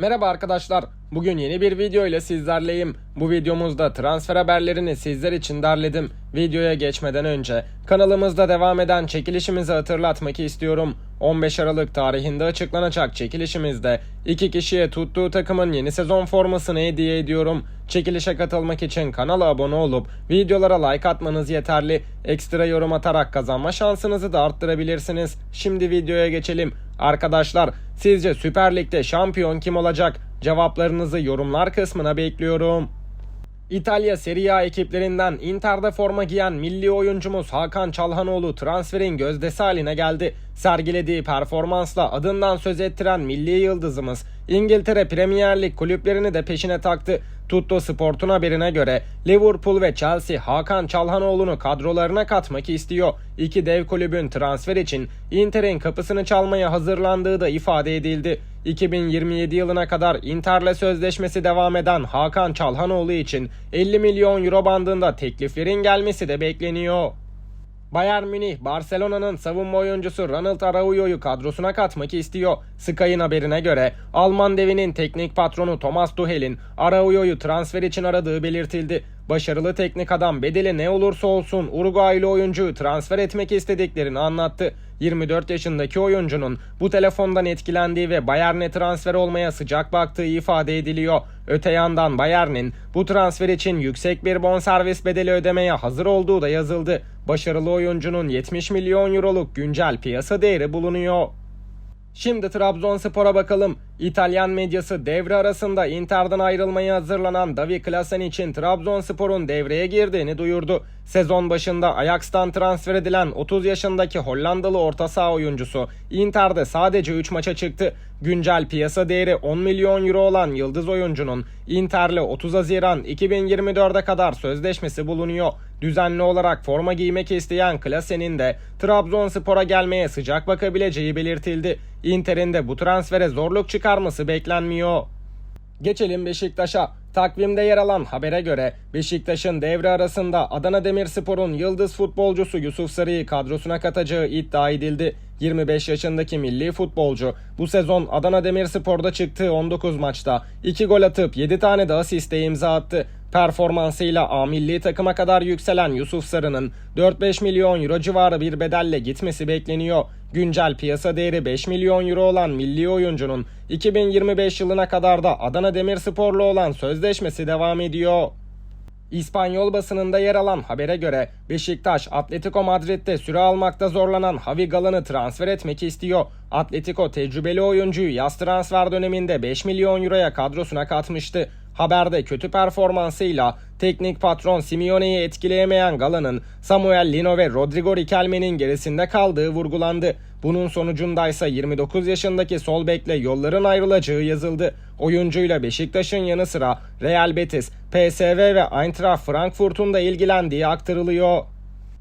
Merhaba arkadaşlar. Bugün yeni bir video ile sizlerleyim. Bu videomuzda transfer haberlerini sizler için derledim. Videoya geçmeden önce kanalımızda devam eden çekilişimizi hatırlatmak istiyorum. 15 Aralık tarihinde açıklanacak çekilişimizde iki kişiye tuttuğu takımın yeni sezon formasını hediye ediyorum. Çekilişe katılmak için kanala abone olup videolara like atmanız yeterli. Ekstra yorum atarak kazanma şansınızı da arttırabilirsiniz. Şimdi videoya geçelim. Arkadaşlar sizce Süper Lig'de şampiyon kim olacak? Cevaplarınızı yorumlar kısmına bekliyorum. İtalya Serie A ekiplerinden Inter'de forma giyen milli oyuncumuz Hakan Çalhanoğlu transferin gözdesi haline geldi. Sergilediği performansla adından söz ettiren milli yıldızımız İngiltere Premier Lig kulüplerini de peşine taktı. Tutto Sport'un haberine göre Liverpool ve Chelsea Hakan Çalhanoğlu'nu kadrolarına katmak istiyor. İki dev kulübün transfer için Inter'in kapısını çalmaya hazırlandığı da ifade edildi. 2027 yılına kadar Inter'le sözleşmesi devam eden Hakan Çalhanoğlu için 50 milyon euro bandında tekliflerin gelmesi de bekleniyor. Bayern Münih, Barcelona'nın savunma oyuncusu Ronald Araujo'yu kadrosuna katmak istiyor. Sky'ın haberine göre Alman devinin teknik patronu Thomas Tuchel'in Araujo'yu transfer için aradığı belirtildi. Başarılı teknik adam bedeli ne olursa olsun Uruguaylı oyuncuyu transfer etmek istediklerini anlattı. 24 yaşındaki oyuncunun bu telefondan etkilendiği ve Bayern'e transfer olmaya sıcak baktığı ifade ediliyor. Öte yandan Bayern'in bu transfer için yüksek bir bonservis bedeli ödemeye hazır olduğu da yazıldı. Başarılı oyuncunun 70 milyon euroluk güncel piyasa değeri bulunuyor. Şimdi Trabzonspor'a bakalım. İtalyan medyası devre arasında Inter'den ayrılmaya hazırlanan Davi Klasen için Trabzonspor'un devreye girdiğini duyurdu. Sezon başında Ajax'tan transfer edilen 30 yaşındaki Hollandalı orta saha oyuncusu Inter'de sadece 3 maça çıktı. Güncel piyasa değeri 10 milyon euro olan yıldız oyuncunun Inter'le 30 Haziran 2024'e kadar sözleşmesi bulunuyor. Düzenli olarak forma giymek isteyen Klasen'in de Trabzonspor'a gelmeye sıcak bakabileceği belirtildi. Inter'in de bu transfere zorluk çıkarması beklenmiyor. Geçelim Beşiktaş'a. Takvimde yer alan habere göre Beşiktaş'ın devre arasında Adana Demirspor'un yıldız futbolcusu Yusuf Sarı'yı kadrosuna katacağı iddia edildi. 25 yaşındaki milli futbolcu bu sezon Adana Demirspor'da çıktığı 19 maçta 2 gol atıp 7 tane de asiste imza attı. Performansıyla A milli takıma kadar yükselen Yusuf Sarı'nın 4-5 milyon euro civarı bir bedelle gitmesi bekleniyor. Güncel piyasa değeri 5 milyon euro olan milli oyuncunun 2025 yılına kadar da Adana Demirspor'la olan sözleşmesi devam ediyor. İspanyol basınında yer alan habere göre Beşiktaş Atletico Madrid'de süre almakta zorlanan Javi Galan'ı transfer etmek istiyor. Atletico tecrübeli oyuncuyu yaz transfer döneminde 5 milyon euroya kadrosuna katmıştı. Haberde kötü performansıyla teknik patron Simeone'yi etkileyemeyen Galan'ın Samuel Lino ve Rodrigo Riquelme'nin gerisinde kaldığı vurgulandı. Bunun sonucundaysa 29 yaşındaki sol bekle yolların ayrılacağı yazıldı. Oyuncuyla Beşiktaş'ın yanı sıra Real Betis, PSV ve Eintracht Frankfurt'un da ilgilendiği aktarılıyor.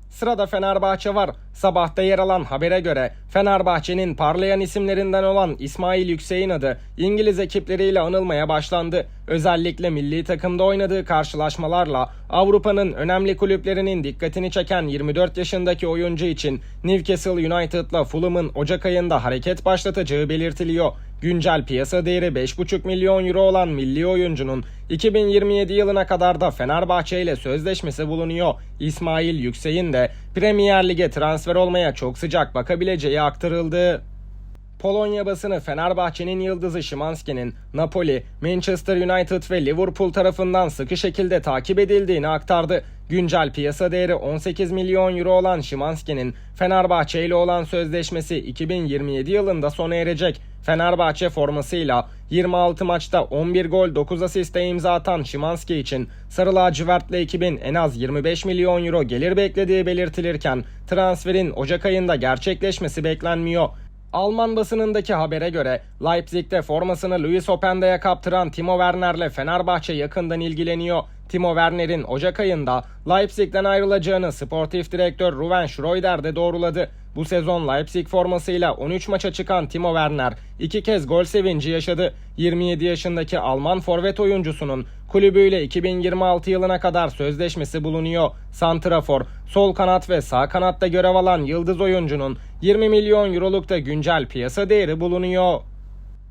Sırada Fenerbahçe var. Sabahta yer alan habere göre Fenerbahçe'nin parlayan isimlerinden olan İsmail Yüksek'in adı İngiliz ekipleriyle anılmaya başlandı. Özellikle milli takımda oynadığı karşılaşmalarla Avrupa'nın önemli kulüplerinin dikkatini çeken 24 yaşındaki oyuncu için Newcastle United'la Fulham'ın Ocak ayında hareket başlatacağı belirtiliyor. Güncel piyasa değeri 5,5 milyon euro olan milli oyuncunun 2027 yılına kadar da Fenerbahçe ile sözleşmesi bulunuyor. İsmail Yüksek'in de Premier Lig'e transfer olmaya çok sıcak bakabileceği aktarıldı. Polonya basını Fenerbahçe'nin yıldızı Szymanski'nin Napoli, Manchester United ve Liverpool tarafından sıkı şekilde takip edildiğini aktardı. Güncel piyasa değeri 18 milyon euro olan Szymanski'nin Fenerbahçe ile olan sözleşmesi 2027 yılında sona erecek. Fenerbahçe formasıyla 26 maçta 11 gol 9 asiste imza atan Szymanski için Sarı Lacivertli ekibin en az 25 milyon euro gelir beklediği belirtilirken transferin Ocak ayında gerçekleşmesi beklenmiyor. Alman basınındaki habere göre Leipzig'te formasını Luis Openda'ya kaptıran Timo Werner'le Fenerbahçe yakından ilgileniyor. Timo Werner'in Ocak ayında Leipzig'ten ayrılacağını sportif direktör Ruven Schreuder de doğruladı. Bu sezon Leipzig formasıyla 13 maça çıkan Timo Werner iki kez gol sevinci yaşadı. 27 yaşındaki Alman forvet oyuncusunun kulübüyle 2026 yılına kadar sözleşmesi bulunuyor. Santrafor, sol kanat ve sağ kanatta görev alan yıldız oyuncunun 20 milyon euroluk da güncel piyasa değeri bulunuyor.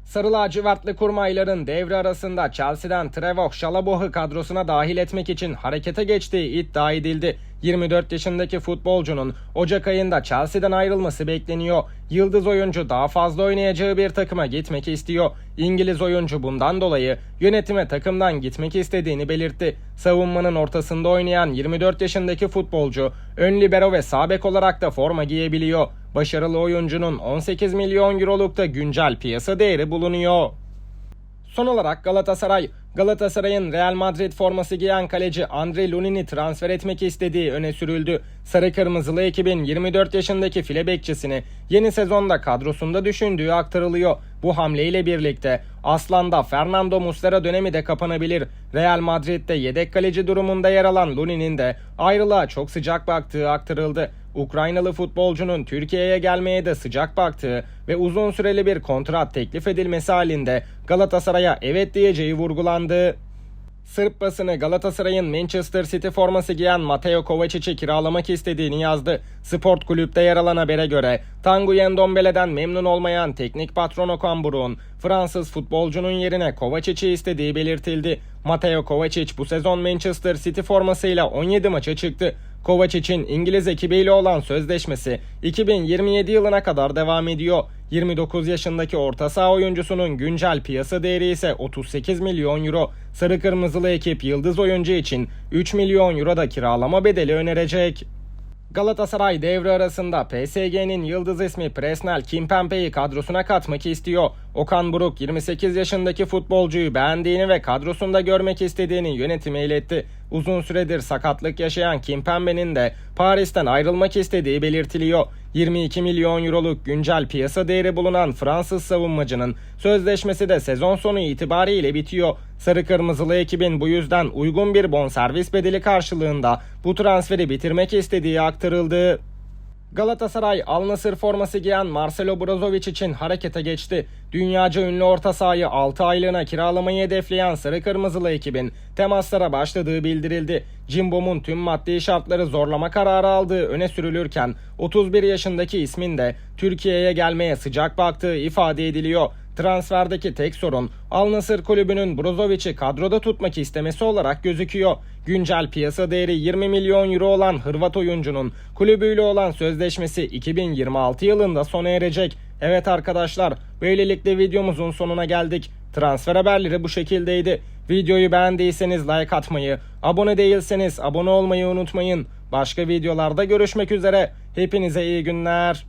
Sarı lacivertli kurmayların devre arasında Chelsea'den Trevor Şalaboh'u kadrosuna dahil etmek için harekete geçtiği iddia edildi. 24 yaşındaki futbolcunun Ocak ayında Chelsea'den ayrılması bekleniyor. Yıldız oyuncu daha fazla oynayacağı bir takıma gitmek istiyor. İngiliz oyuncu bundan dolayı yönetime takımdan gitmek istediğini belirtti. Savunmanın ortasında oynayan 24 yaşındaki futbolcu ön libero ve sağ bek olarak da forma giyebiliyor. Başarılı oyuncunun 18 milyon eurolukta güncel piyasa değeri bulunuyor. Son olarak Galatasaray, Galatasaray'ın Real Madrid forması giyen kaleci Andre Lunin'i transfer etmek istediği öne sürüldü. Sarı Kırmızılı ekibin 24 yaşındaki file bekçisini yeni sezonda kadrosunda düşündüğü aktarılıyor. Bu hamleyle birlikte Aslan'da Fernando Muslera dönemi de kapanabilir. Real Madrid'de yedek kaleci durumunda yer alan Lunin'in de ayrılığa çok sıcak baktığı aktarıldı. Ukraynalı futbolcunun Türkiye'ye gelmeye de sıcak baktığı ve uzun süreli bir kontrat teklif edilmesi halinde Galatasaray'a evet diyeceği vurgulandı. Sırp basını Galatasaray'ın Manchester City forması giyen Mateo Kovacic'i kiralamak istediğini yazdı. Sport Kulüp'te yer alan habere göre Tanguy Ndombele'den memnun olmayan teknik patron Okan Buruk'un Fransız futbolcunun yerine Kovacic'i istediği belirtildi. Mateo Kovacic bu sezon Manchester City formasıyla 17 maça çıktı. Kovacic'in İngiliz ekibiyle olan sözleşmesi 2027 yılına kadar devam ediyor. 29 yaşındaki orta saha oyuncusunun güncel piyasa değeri ise 38 milyon euro. Sarı kırmızılı ekip yıldız oyuncu için 3 milyon euro da kiralama bedeli önerecek. Galatasaray devre arasında PSG'nin yıldız ismi Presnel Kimpembe'yi kadrosuna katmak istiyor. Okan Buruk 28 yaşındaki futbolcuyu beğendiğini ve kadrosunda görmek istediğini yönetime iletti. Uzun süredir sakatlık yaşayan Kimpembe'nin de Paris'ten ayrılmak istediği belirtiliyor. 22 milyon euroluk güncel piyasa değeri bulunan Fransız savunmacının sözleşmesi de sezon sonu itibariyle bitiyor. Sarı Kırmızılı ekibin bu yüzden uygun bir bonservis bedeli karşılığında bu transferi bitirmek istediği aktarıldı. Galatasaray Al Nassr forması giyen Marcelo Brozovic için harekete geçti. Dünyaca ünlü orta sahayı 6 aylığına kiralamayı hedefleyen Sarı Kırmızılı ekibin temaslara başladığı bildirildi. Cimbom'un tüm maddi şartları zorlama kararı aldığı öne sürülürken 31 yaşındaki ismin de Türkiye'ye gelmeye sıcak baktığı ifade ediliyor. Transferdeki tek sorun Al kulübünün Brozovic'i kadroda tutmak istemesi olarak gözüküyor. Güncel piyasa değeri 20 milyon euro olan Hırvat oyuncunun kulübüyle olan sözleşmesi 2026 yılında sona erecek. Evet arkadaşlar böylelikle videomuzun sonuna geldik. Transfer haberleri bu şekildeydi. Videoyu beğendiyseniz like atmayı, abone değilseniz abone olmayı unutmayın. Başka videolarda görüşmek üzere. Hepinize iyi günler.